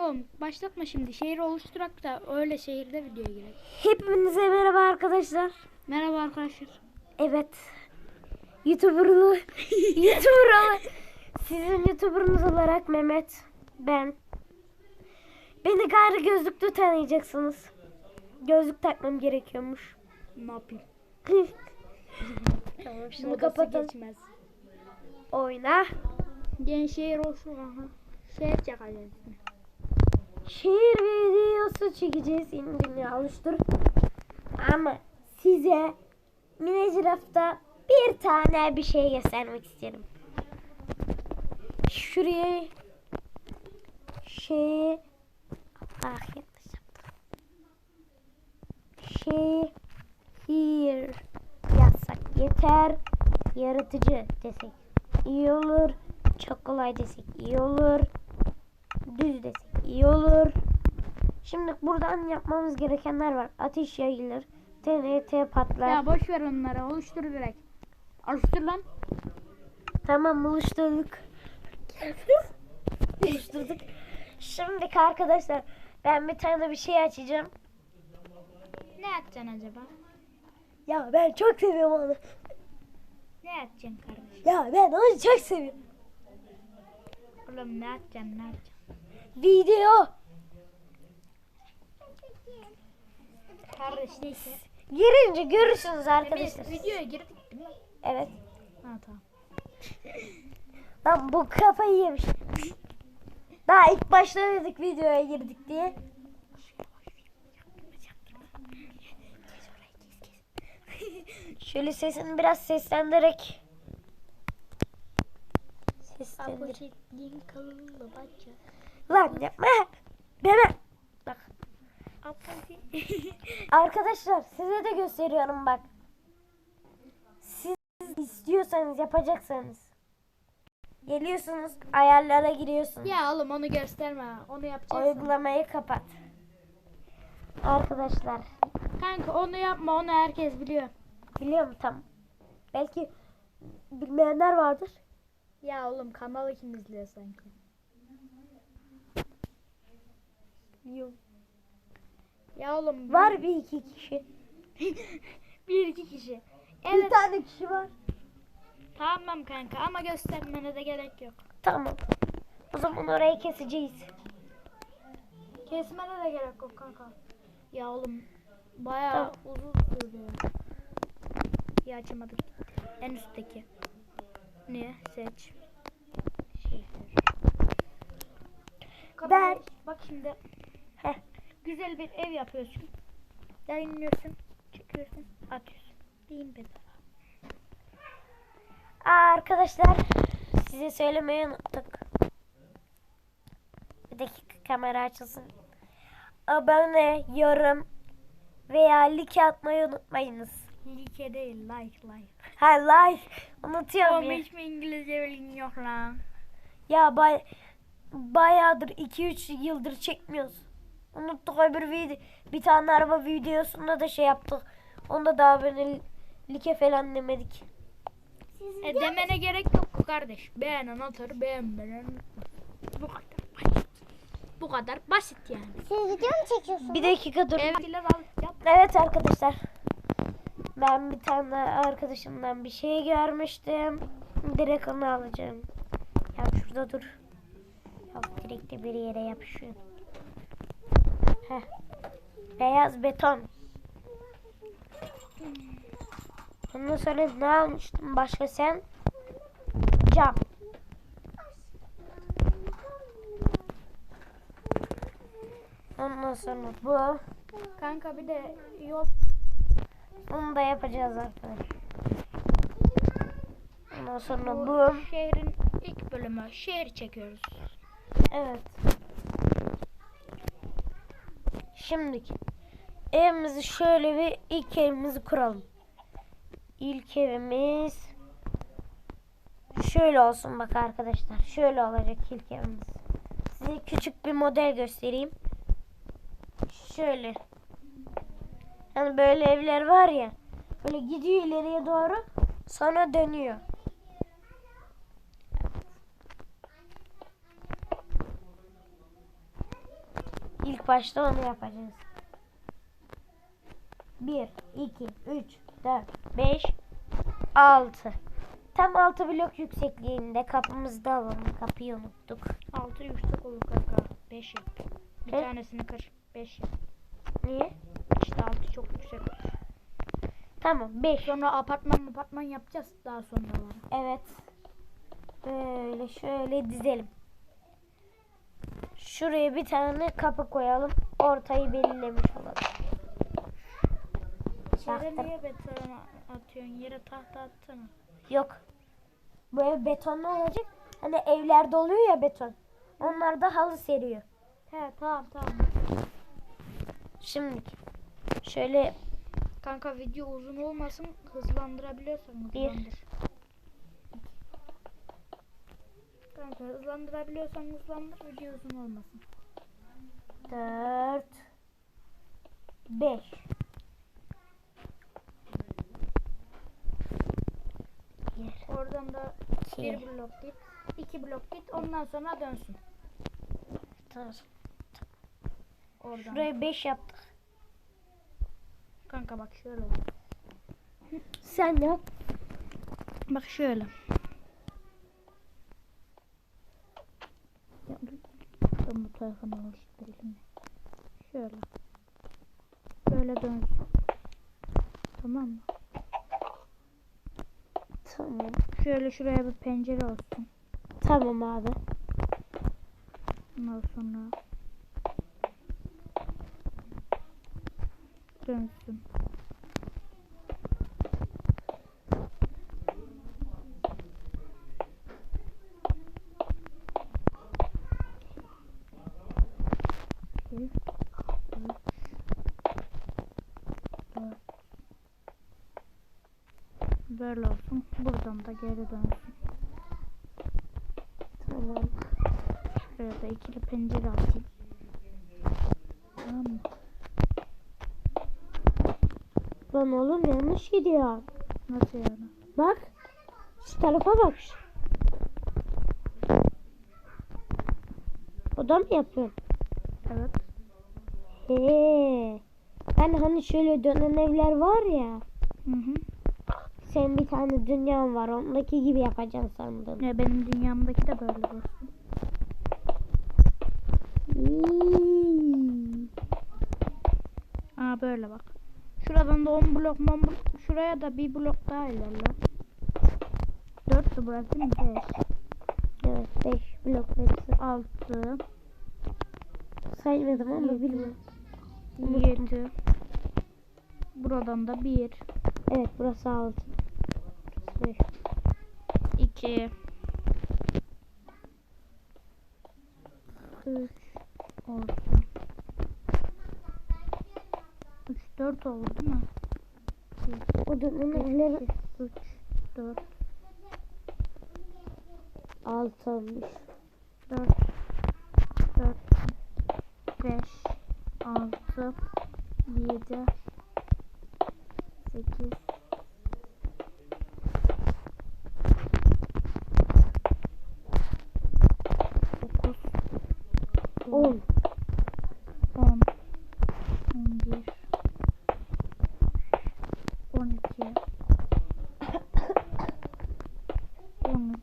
Oğlum başlatma şimdi. Şehir oluşturak da öyle şehirde videoya girelim. Hepinize merhaba arkadaşlar. Merhaba arkadaşlar. Evet. YouTuber'lı YouTuber'lı sizin YouTuber'ınız olarak Mehmet ben. Beni gayrı gözlüklü tanıyacaksınız. Gözlük takmam gerekiyormuş. Ne yapayım? tamam şimdi kapatalım. geçmez. Oyna. Gen şehir oluştur aha. Şehir çakacağız. Şehir videosu çekeceğiz. Dünya oluştur. Ama size Minecraft'ta bir tane bir şey göstermek isterim. Şuraya şey ah yanlış yaptım. Şehir yazsak yeter. Yaratıcı desek iyi olur. Çok kolay desek iyi olur. Düz desek iyi olur. Şimdi buradan yapmamız gerekenler var. Ateş yayılır. TNT patlar. Ya boş ver onları. Oluştur direkt. Oluştur lan. Tamam buluşturduk. buluşturduk. Şimdi arkadaşlar ben bir tane bir şey açacağım. Ne atacaksın acaba? Ya ben çok seviyorum onu. Ne atacaksın kardeş? Ya ben onu çok seviyorum. Oğlum ne atacaksın ne atacaksın? Video. Kardeş neyse. Girince görürsünüz arkadaşlar. Biz videoya girdik değil mi? Evet. Ha tamam. Lan bu kafayı yemiş. Daha ilk başta dedik videoya girdik diye. Şöyle sesini biraz seslendirerek. Seslendir. Lan yapma. Deme. Bak. Arkadaşlar size de gösteriyorum bak. Siz istiyorsanız yapacaksanız. Geliyorsunuz ayarlara giriyorsunuz. ya oğlum onu gösterme. Onu yapacaksın. Uygulamayı kapat. Arkadaşlar Kanka onu yapma. Onu herkes biliyor. biliyorum tam. Belki bilmeyenler vardır. Ya oğlum kanalı kim izliyor sanki? Yok. Ya oğlum Var bir iki kişi. bir iki kişi. Bir Evet tane kişi var. tamam kanka ama göstermene de gerek yok. Tamam. O zaman orayı keseceğiz. Kesmene de gerek yok kanka. Ya oğlum bayağı Tamam. uzun sürdü. Ya açamadık. En üstteki. Ne? Seç. Şey. Ben- Bak şimdi Heh. güzel bir ev yapıyorsun. Yayınlıyorsun. Çekiyorsun. Atıyorsun. Diyeyim ben. Aa, arkadaşlar size söylemeyi unuttuk. Bir dakika kamera açılsın. Abone, yorum veya like atmayı unutmayınız. Like değil like like. Ha like unutuyorum Oğlum ya. hiç mi İngilizce bilgin yok lan? Ya bay bayağıdır 2-3 yıldır çekmiyoruz. Unuttuk öbür video. Bir tane araba videosunda da şey yaptık. Onda da abone falan demedik. E demene gerek yok kardeş. Beğen anahtarı beğenmeden unutma. Bu kadar basit. Bu kadar basit yani. Siz video mu çekiyorsunuz? Bir dakika dur. Yap. Evet arkadaşlar. Ben bir tane arkadaşımdan bir şey görmüştüm. Direkt onu alacağım. Ya şurada dur. Ya direkt de bir yere yapışıyor. Heh. Beyaz beton. Ondan sonra ne almıştım başka sen? Cam. Ondan sonra bu. Kanka bir de yol Onu da yapacağız arkadaşlar. Ondan sonra bu bu. şehrin ilk bölümü. Şehir çekiyoruz. Evet. Şimdi evimizi şöyle bir ilk evimizi kuralım. İlk evimiz şöyle olsun bak arkadaşlar. Şöyle olacak ilk evimiz. Size küçük bir model göstereyim. Şöyle. Yani böyle evler var ya. Böyle gidiyor ileriye doğru. Sonra dönüyor. İlk başta onu yapacağız. 1, 2, 3, 4, 5, 6. Tam 6 blok yüksekliğinde kapımızda alalım. Kapıyı unuttuk. 6 yüksek olur kanka. 5 yap. Bir E? tanesini kır. 5 yap. Niye? İşte 6 çok yüksek olur. Tamam 5. Sonra apartman apartman yapacağız daha sonraları. Evet. Böyle şöyle dizelim. Şuraya bir tane kapı koyalım. Ortayı belirlemiş olalım. Yere Baktım. niye beton atıyorsun? Yere tahta atsana. Yok. Bu ev betonlu olacak. Hani evlerde oluyor ya beton. Onlar da halı seriyor. He tamam tamam. Şimdi şöyle Kanka video uzun olmasın hızlandırabiliyorsan Bir. Kanka hızlandırabiliyorsan hızlandır video uzun olmasın. 4 5 Oradan da İki. bir blok git. iki blok git ondan sonra dönsün. Tamam. Oradan. Şuraya 5 yaptık. Kanka bak şöyle. Sen yap. Bak şöyle. Ben bu telefonu alıştırayım. Şöyle. Böyle dönsün. Tamam mı? Tamam. Şöyle şuraya bir pencere olsun. Tamam abi. Ondan sonra dönsün. İki, üç, dört. Böyle olsun. Buradan da geri dönsün. Tamam. Şuraya da ikili pencere atayım. Tamam mı? Lan oğlum yanlış gidiyor. Nasıl yani? Bak. Şu tarafa bak. O da mı yapıyor? Evet. He. Ben hani şöyle dönen evler var ya. Senin bir tane dünyan var. Ondaki gibi yapacaksın sandım. Ya benim dünyamdaki de böyle. Hmm. Aa böyle bak. Şuradan da 10 blok 10 blok. Şuraya da bir blok daha ilerle. 4 burası değil mi? 5, Evet 5 blok hepsi. 6, Saymadım ama bilmiyorum. 7. Buradan da 1, Evet burası 6. 5. 2, 3 olsun. 3, 4 oldu değil mi? O dönen evleri 3, 4, 6 olmuş. 4 4 5 6 7 8 9 10. 10 11 12 13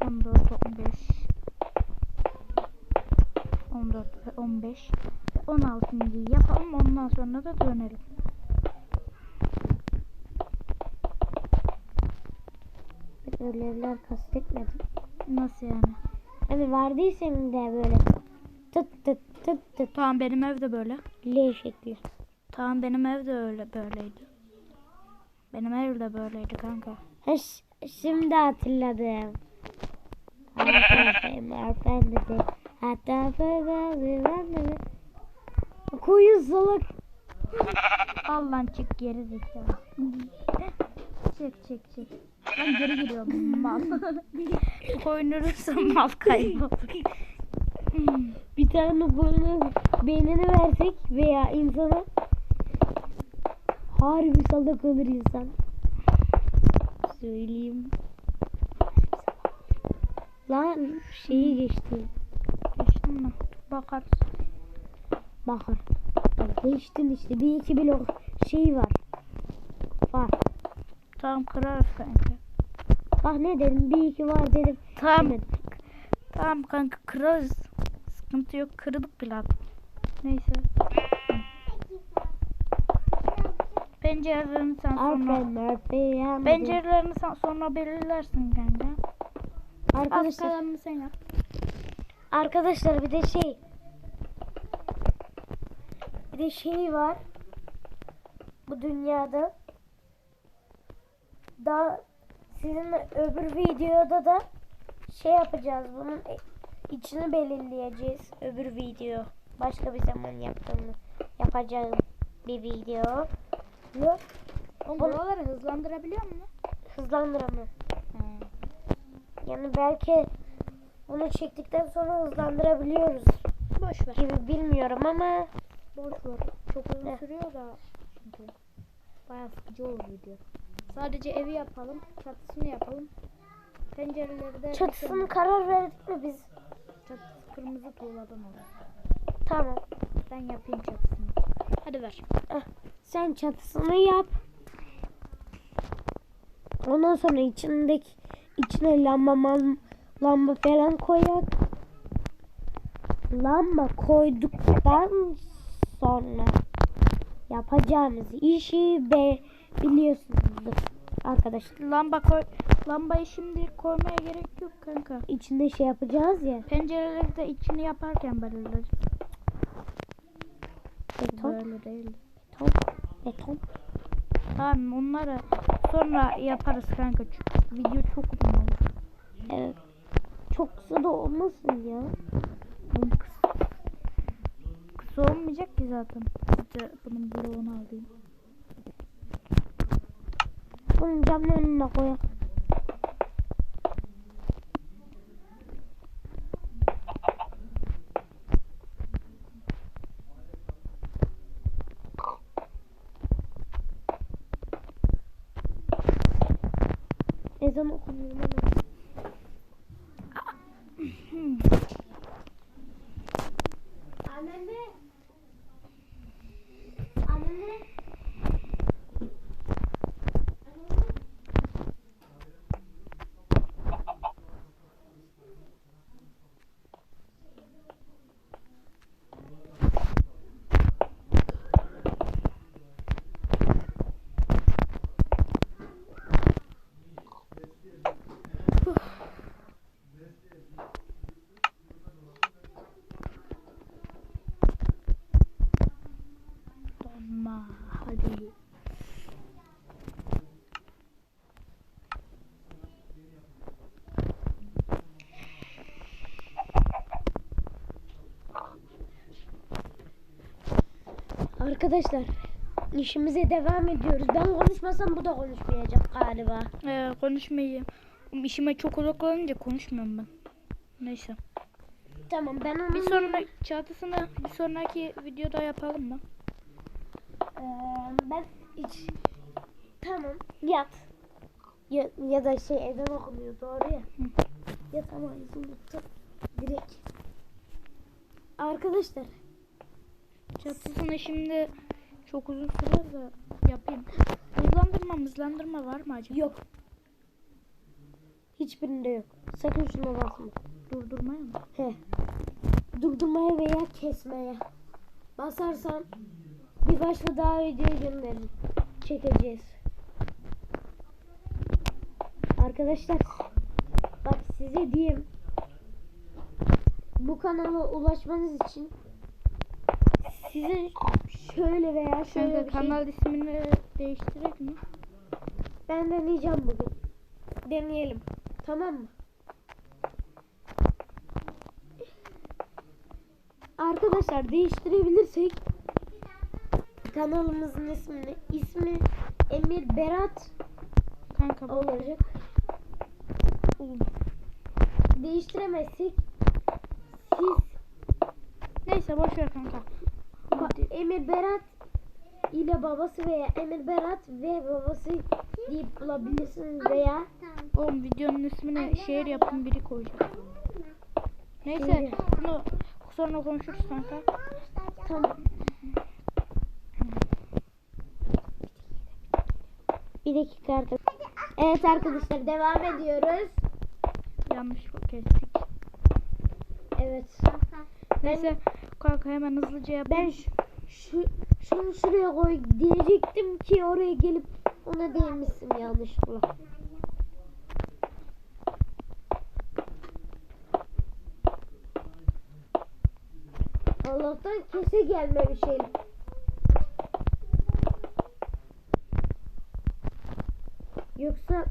14 15 14 ve 15 ve 16. yapalım ondan sonra da dönelim. Ben öyle evler kastetmedim. Nasıl yani? Hani vardıysa senin de böyle tıt tıt tıt tıt Tamam benim ev de böyle. L şekli. Tamam benim ev de öyle böyleydi. Benim ev de böyleydi kanka. Ha, şimdi hatırladım. Efendim. Hatta Koyun salak. Al lan çık geri zekalı. çek çek çek. Ben geri giriyorum mal. Koyunursa mal kaybolur. Bir tane koyunun beynini versek veya insana harbi salak olur insan. Söyleyeyim. Lan şeyi geçti. Bakarız. Bakar. Bak değiştin işte. Bir iki blok şey var. Var. Tamam kırarız kanka. Bak ne dedim bir iki var dedim. Tamam. Demedim. Tamam kanka kırarız. Sıkıntı yok kırdık bile artık. Neyse. Pencerelerini sen sonra... Pencerelerini sen sonra belirlersin kanka. Arkadaşlar, sen yap. Arkadaşlar bir de şey. Bir de şey var. Bu dünyada. Daha sizin öbür videoda da şey yapacağız. Bunun içini belirleyeceğiz. Öbür video. Başka bir zaman yaptığımı yapacağım bir video. Yok. Bunu- buraları hızlandırabiliyor musun? Hızlandıramam. Yani belki bunu çektikten sonra hızlandırabiliyoruz Boş ver. gibi bilmiyorum ama Boş ver. Çok uzun Ne? sürüyor da çünkü bayağı sıkıcı olur video. Sadece evi yapalım, çatısını yapalım. Pencereleri de çatısını karar verdik mi biz? çatısı kırmızı tuğladan olur. Tamam. Ben yapayım çatısını. Hadi ver. Sen çatısını yap. Ondan sonra içindeki içine lamba lamba falan koyak. Lamba koyduktan sonra yapacağımız işi be biliyorsunuzdur arkadaşlar. Lamba koy. Lambayı şimdi koymaya gerek yok kanka. İçinde şey yapacağız ya. Pencereleri de içini yaparken belirleriz. Beton, Böyle değil. beton, beton. Tamam onları sonra yaparız kanka. Çünkü video çok uzun olur. Evet. Çok kısa da olmasın ya. Kısa. Kısa olmayacak ki zaten. İşte bunun bloğunu alayım. Bunun camın önüne koyak. Ezan okunuyor bana. Anne. Anne. Tamam. Hadi. Arkadaşlar işimize devam ediyoruz. Ben konuşmasam bu da konuşmayacak galiba. Ee, konuşmayayım. İşime çok odaklanınca konuşmuyorum ben. Neyse. Tamam ben onu Bir sonraki çatısını bir sonraki videoda yapalım mı? Ee, ben hiç tamam yat. Ya, ya da şey ezan okunuyor doğru ya. Yatamayız unuttum. Direkt. Arkadaşlar Çatısını şimdi çok uzun sürer de yapayım. Hızlandırma hızlandırma var mı acaba? yok. Hiçbirinde yok. Sakın şuna basma. Durdurmaya mı? He. Durdurmaya veya kesmeye. Basarsan bir başka daha video gönderin. Çekeceğiz. Arkadaşlar bak size diyeyim. Bu kanala ulaşmanız için sizin şöyle veya şöyle bir şey kanal ismini değiştirek mi? ben deneyeceğim bugün. Deneyelim. Tamam mı? Arkadaşlar değiştirebilirsek kanalımızın ismini ismi Emir Berat Kanka olacak. Değiştiremezsek siz Neyse boş ver kanka. Emir Berat ile babası veya Emir Berat ve babası deyip bulabilirsiniz veya Oğlum videonun ismini şehir yapın biri koyacak. Neyse bunu sonra konuşuruz kanka. Tamam. Bir dakika artık. Evet arkadaşlar devam ediyoruz. Yanlış kestik. Evet. Neyse kanka hemen hızlıca yap. Ben şu, şu şunu şuraya koy diyecektim ki oraya gelip ona değmişsin yanlışlıkla. Allah'tan kese gelmemiş el. Yoksa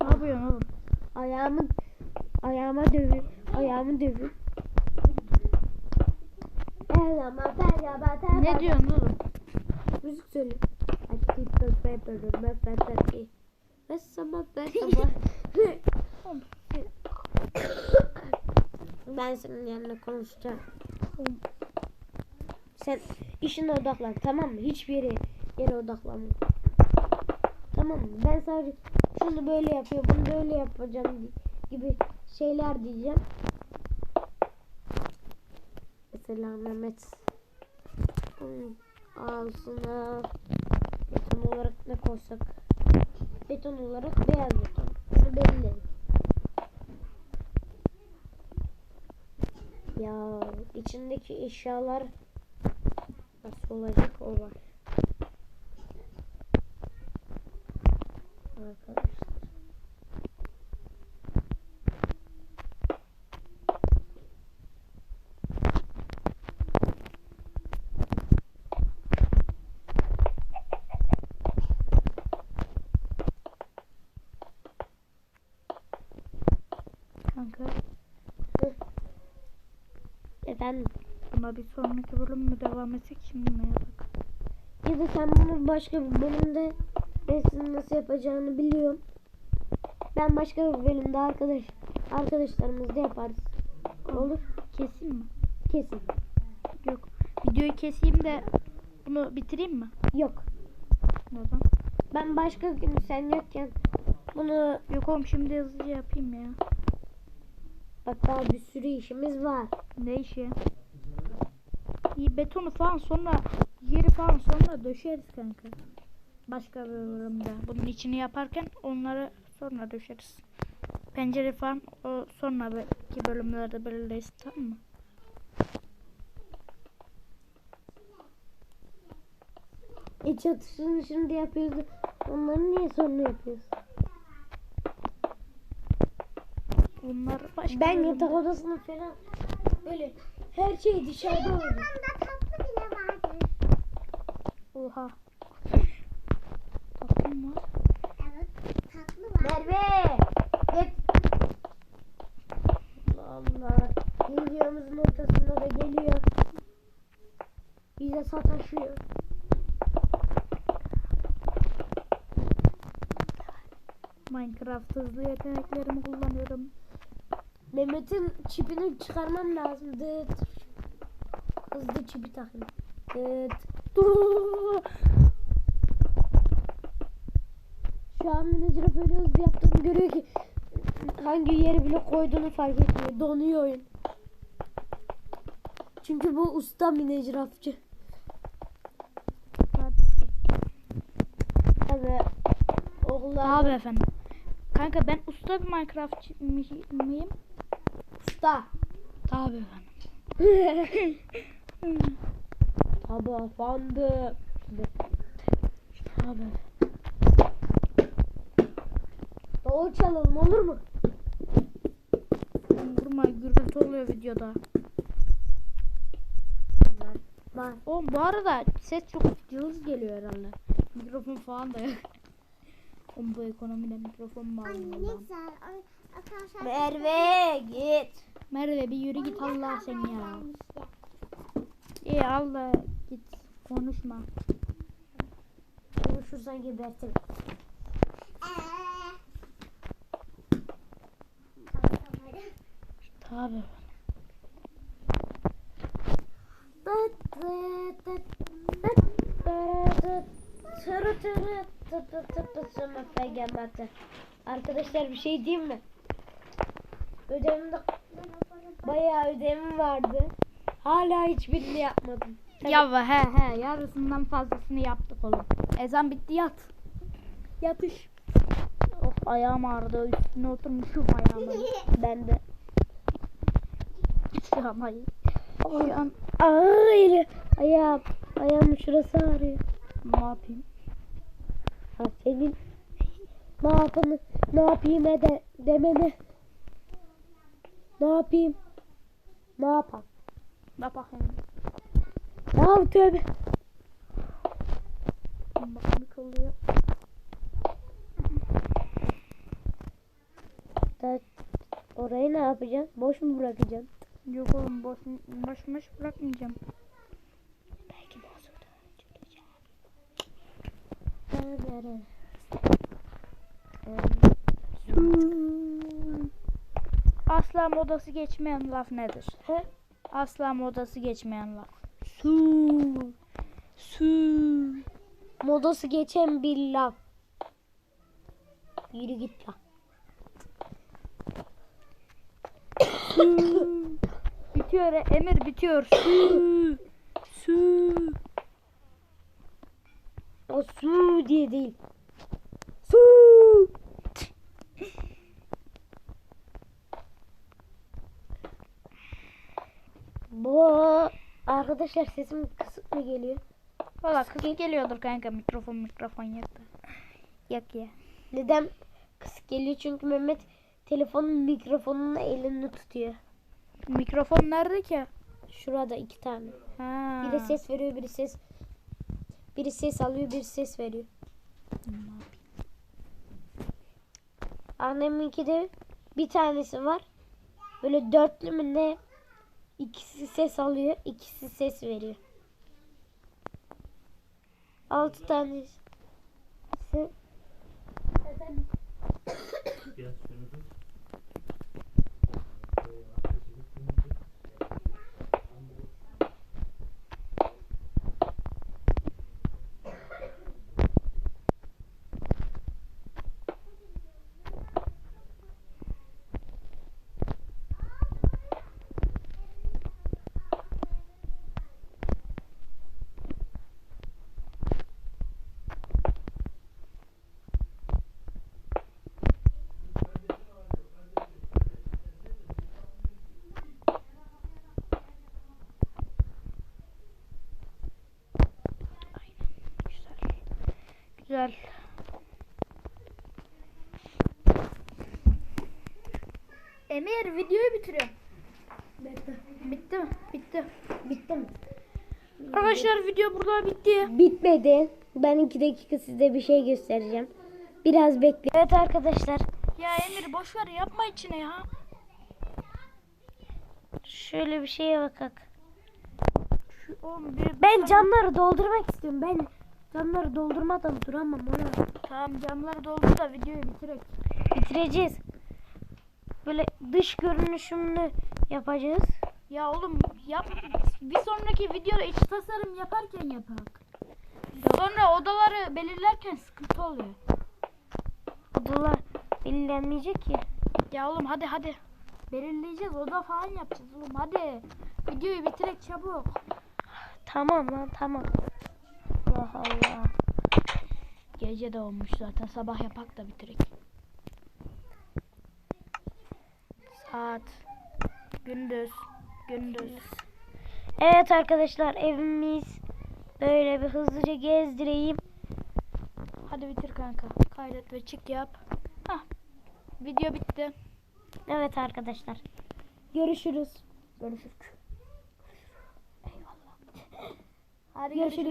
Ne yapıyorsun oğlum? ayağımı ayağıma dövün, ayağımı dövün. Ne diyorsun oğlum? Müzik söyle. Ben senin yanına konuşacağım. Sen işine odaklan tamam mı? Hiçbir yere, yere odaklanma. Tamam mı? Ben sadece şunu böyle yapıyor, bunu böyle yapacağım gibi şeyler diyeceğim. Mesela Mehmet ağzına beton olarak ne koysak? Beton olarak beyaz beton. Bunu belli. Ya içindeki eşyalar nasıl olacak o var. Arkadaşlar. Kanka Efendim buna bir sonraki bölüm mü devam etsek şimdi mi yapalım? ya da sen bunu başka bir bölümde resim nasıl yapacağını biliyorum. Ben başka bir bölümde arkadaş arkadaşlarımızla yaparız. Olur. Keseyim mi? Kesin. Yok. Videoyu keseyim de bunu bitireyim mi? Yok. Neden? Ben başka gün sen yokken bunu Yok oğlum şimdi hızlıca yapayım ya. Daha bir sürü işimiz var. Ne işi? İyi betonu falan sonra yeri falan sonra döşeriz kanka. Başka bir bölümde. Bunun içini yaparken onları sonra döşeriz. Pencere falan o sonra belki bölümlerde belirleyiz tamam mı? E çatısını şimdi yapıyoruz. Onları niye sonra yapıyoruz? Bunlar başka Ben yatak odasını falan böyle her şey dışarıda oldu. Oha. Tatlım var. Merve! Git. Allah Allah. Videomuzun ortasında da geliyor. Bize sataşıyor. Minecraft hızlı yeteneklerimi kullanıyorum. Mehmet'in çipini çıkarmam lazım. Dıt. Hızlı çipi takayım. Dıt. Dur. Şu an menajer böyle hızlı yaptığını görüyor ki hangi yeri bile koyduğunu fark etmiyor. Donuyor oyun. Çünkü bu usta minecraftçı. Tabii. Oğullar Abi efendim. Kanka ben usta bir Minecraftçı mi- mıyım? usta. Tabii efendim. Tabii efendim. Tabii. Davul çalalım olur mu? Vurma gürültü oluyor videoda. Var. Oğlum bu arada ses çok cılız geliyor herhalde. Mikrofon falan da yok. Oğlum bu ekonomide mikrofon mu alınıyor lan? Merve git. Merve bir yürü git Allah seni ya. İyi Allah git konuşma. Konuşursan gebertirim. Tabii. FG madde. Arkadaşlar bir şey diyeyim mi? Ödevimde bayağı ödevim vardı. Hala hiçbirini yapmadım. Tabii Ya he he yarısından fazlasını yaptık oğlum. Ezan bitti yat. Yatış. Of ayağım ağrıdı üstüne oturmuşum ayağıma. ben de. Şu an hayır. Şu an Hayır. Ayağım. Ayağımın şurası ağrıyor. ne yapayım? Ha senin ne yapın ne yapayım ede demeni. Ne yapayım? Ne yapam? Ne bakayım? Ya tövbe. Bak ne oluyor. Da, orayı ne yapacaksın? Boş mu bırakacaksın? Yok oğlum boş, boş boş bırakmayacağım. Belki bozuldu. Çekeceğim. Asla modası geçmeyen laf nedir? He? Asla modası geçmeyen laf. Su. Su. Modası geçen bir laf. Yürü git lan. Bitiyor Emir bitiyor. Su. Su. O su diye değil. Su. Bu arkadaşlar sesim kısık mı geliyor? Valla kız geliyordur kanka mikrofon mikrofon yaktı. Yak ya. Neden kısık geliyor? Çünkü Mehmet telefonun mikrofonunu elinde tutuyor. Mikrofon nerede ki? Şurada iki tane. Ha. Biri ses veriyor, biri ses biri ses alıyor, biri ses veriyor. Anneminki de bir tanesi var. Böyle dörtlü mü ne? İkisi ses alıyor, ikisi ses veriyor. Altı tanesi. Biraz şunu tut. Güzel. Güzel. Emir videoyu bitiriyorum. Bitti mi? Bitti. Bitti mi? Arkadaşlar video burada bitti. Bitmedi. Ben iki dakika size bir şey göstereceğim. Biraz bekle. Evet arkadaşlar. Ya Emir boş ver yapma içine ya. Şöyle bir şeye bakak. Ben camları doldurmak istiyorum. Ben camları doldurmadan duramam ona. Tamam camları doldu da videoyu bitirek. Bitireceğiz. Böyle dış görünüşümünü yapacağız. Ya oğlum yap. Bir sonraki videoda iç tasarım yaparken yapak. Sonra odaları belirlerken sıkıntı oluyor. Odalar belirlenmeyecek ki. Ya oğlum hadi hadi. Belirleyeceğiz oda falan yapacağız oğlum hadi. Videoyu bitirek çabuk. Tamam lan tamam. Allah Allah. Gece de olmuş zaten sabah yapak da bitirek. Saat. Gündüz. Gündüz. Evet arkadaşlar evimiz böyle bir hızlıca gezdireyim. Hadi bitir kanka. Kaydet ve çık yap. Hah. Video bitti. Evet arkadaşlar. Görüşürüz. Görüşürüz. Eyvallah. Hadi Görüşürüz. görüşürüz.